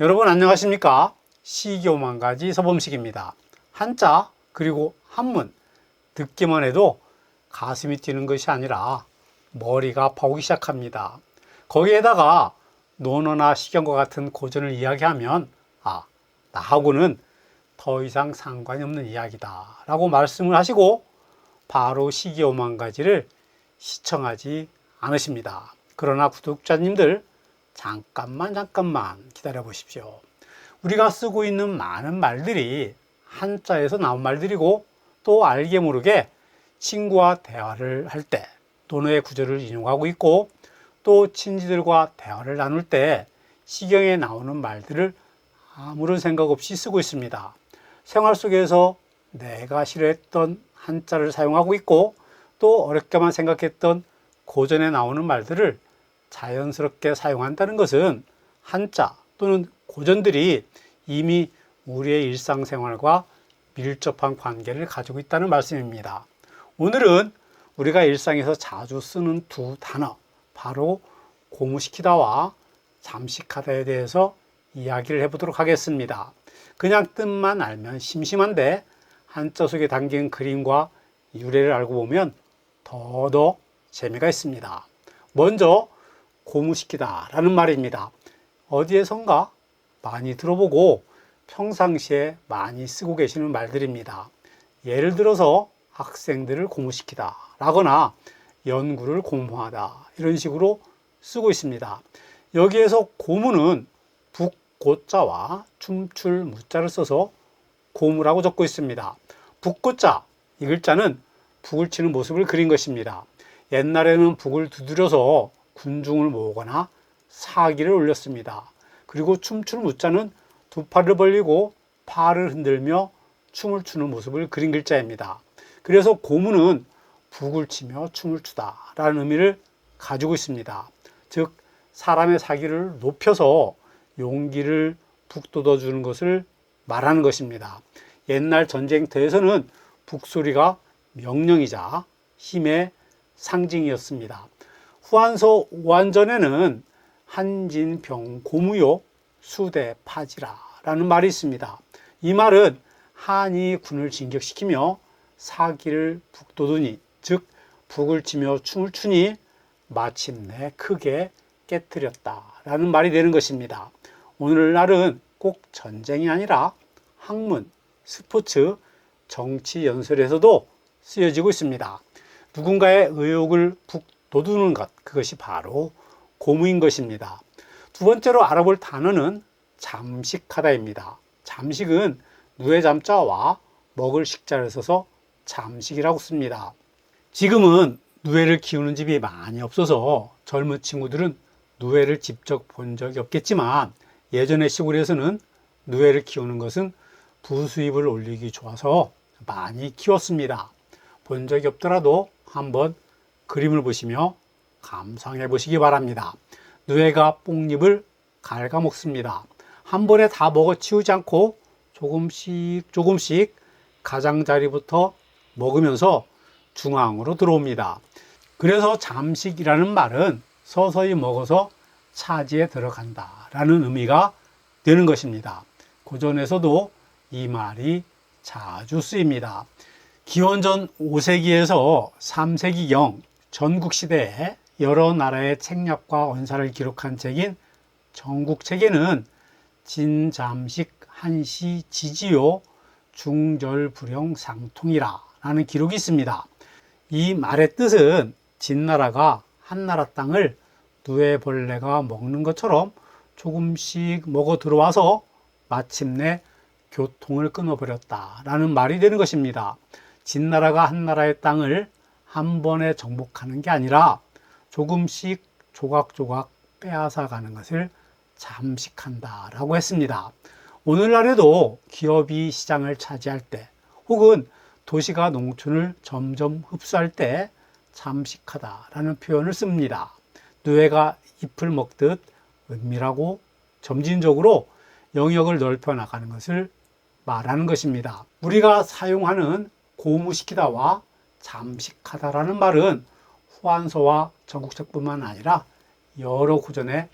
여러분 안녕하십니까? 시교만 가지 서범식입니다. 한자 그리고 한문 듣기만 해도 가슴이 뛰는 것이 아니라 머리가 아파오기 시작합니다. 거기에다가 논어나 시경과 같은 고전을 이야기하면 아 나하고는 더 이상 상관이 없는 이야기다 라고 말씀을 하시고 바로 시기오만 가지를 시청하지 않으십니다. 그러나 구독자님들 잠깐만 잠깐만 기다려 보십시오. 우리가 쓰고 있는 많은 말들이 한자에서 나온 말들이고 또 알게 모르게 친구와 대화를 할 때 논어의 구절을 인용하고 있고 또 친지들과 대화를 나눌 때 시경에 나오는 말들을 아무런 생각 없이 쓰고 있습니다. 생활 속에서 내가 싫어했던 한자를 사용하고 있고 또 어렵게만 생각했던 고전에 나오는 말들을 자연스럽게 사용한다는 것은 한자 또는 고전들이 이미 우리의 일상생활과 밀접한 관계를 가지고 있다는 말씀입니다. 오늘은 우리가 일상에서 자주 쓰는 두 단어, 바로 고무시키다와 잠식하다에 대해서 이야기를 해보도록 하겠습니다. 그냥 뜻만 알면 심심한데 한자 속에 담긴 그림과 유래를 알고 보면 더더 재미가 있습니다. 먼저 고무시키다 라는 말입니다. 어디에선가 많이 들어보고 평상시에 많이 쓰고 계시는 말들입니다. 예를 들어서 학생들을 고무시키다 라거나 연구를 공모하다 이런 식으로 쓰고 있습니다. 여기에서 고무는 북고자와 춤출 무자를 써서 고무라고 적고 있습니다. 북고자 이 글자는 북을 치는 모습을 그린 것입니다. 옛날에는 북을 두드려서 군중을 모으거나 사기를 올렸습니다. 그리고 춤출 무자는 두 팔을 벌리고 팔을 흔들며 춤을 추는 모습을 그린 글자입니다. 그래서 고무는 북을 치며 춤을 추다라는 의미를 가지고 있습니다. 즉 사람의 사기를 높여서 용기를 북돋워 주는 것을 말하는 것입니다. 옛날 전쟁터에서는 북소리가 명령이자 힘의 상징이었습니다. 후한서 오한전에는 한진병 고무요 수대 파지라 라는 말이 있습니다. 이 말은 한이 군을 진격시키며 사기를 북돋우니 즉 북을 치며 춤을 추니 마침내 크게 깨뜨렸다 라는 말이 되는 것입니다. 오늘날은 꼭 전쟁이 아니라 학문, 스포츠, 정치 연설에서도 쓰여지고 있습니다. 누군가의 의욕을 북 돋우는 것, 그것이 바로 고무인 것입니다. 두 번째로 알아볼 단어는 잠식하다입니다. 잠식은 누의 잠자와 먹을 식자를 써서 잠식이라고 씁니다. 지금은 누에를 키우는 집이 많이 없어서 젊은 친구들은 누에를 직접 본 적이 없겠지만 예전의 시골에서는 누에를 키우는 것은 부수입을 올리기 좋아서 많이 키웠습니다. 본 적이 없더라도 한번 그림을 보시며 감상해 보시기 바랍니다. 누에가 뽕잎을 갉아먹습니다. 한 번에 다 먹어 치우지 않고 조금씩 조금씩 가장자리부터 먹으면서 중앙으로 들어옵니다. 그래서 잠식이라는 말은 서서히 먹어서 차지에 들어간다 라는 의미가 되는 것입니다. 고전에서도 이 말이 자주 쓰입니다. 기원전 5세기에서 3세기경 전국 시대에 여러 나라의 책략과 언사를 기록한 책인 전국책에는 진잠식 한시 지지요 중절불영 상통이라 라는 기록이 있습니다. 이 말의 뜻은 진나라가 한나라 땅을 누에벌레가 먹는 것처럼 조금씩 먹어 들어와서 마침내 교통을 끊어버렸다 라는 말이 되는 것입니다. 진나라가 한나라의 땅을 한 번에 정복하는 게 아니라 조금씩 조각조각 빼앗아 가는 것을 잠식한다라고 했습니다. 오늘날에도 기업이 시장을 차지할 때 혹은 도시가 농촌을 점점 흡수할 때 잠식하다라는 표현을 씁니다. 누에가 잎을 먹듯 은밀하고 점진적으로 영역을 넓혀 나가는 것을 말하는 것입니다. 우리가 사용하는 고무시키다와 잠식하다라는 말은 후한서와 전국책뿐만 아니라 여러 구전에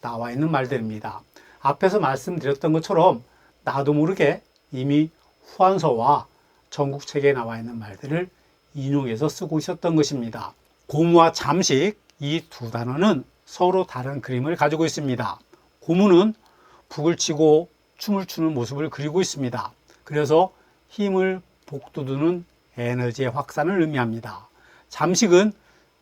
나와 있는 말들입니다. 앞에서 말씀드렸던 것처럼 나도 모르게 이미 후한서와 전국책에 나와 있는 말들을 인용해서 쓰고 있었던 것입니다. 고무와 잠식 이 두 단어는 서로 다른 그림을 가지고 있습니다. 고무는 북을 치고 춤을 추는 모습을 그리고 있습니다. 그래서 힘을 복돋우는 에너지의 확산을 의미합니다. 잠식은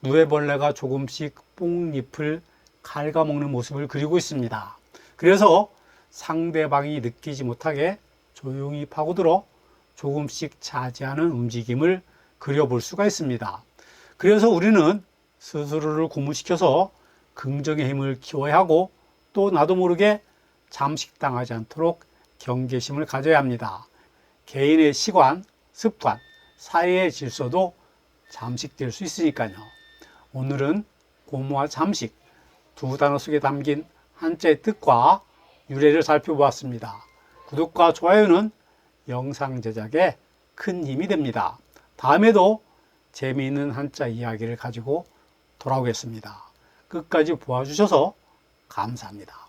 누에벌레가 조금씩 뽕잎을 갉아먹는 모습을 그리고 있습니다. 그래서 상대방이 느끼지 못하게 조용히 파고들어 조금씩 차지하는 움직임을 그려볼 수가 있습니다. 그래서 우리는 스스로를 고무시켜서 긍정의 힘을 키워야 하고 또 나도 모르게 잠식당하지 않도록 경계심을 가져야 합니다. 개인의 시관, 습관, 사회의 질서도 잠식될 수 있으니까요. 오늘은 고무와 잠식 두 단어 속에 담긴 한자의 뜻과 유래를 살펴보았습니다. 구독과 좋아요는 영상 제작에 큰 힘이 됩니다. 다음에도 재미있는 한자 이야기를 가지고 돌아오겠습니다. 끝까지 보아주셔서 감사합니다.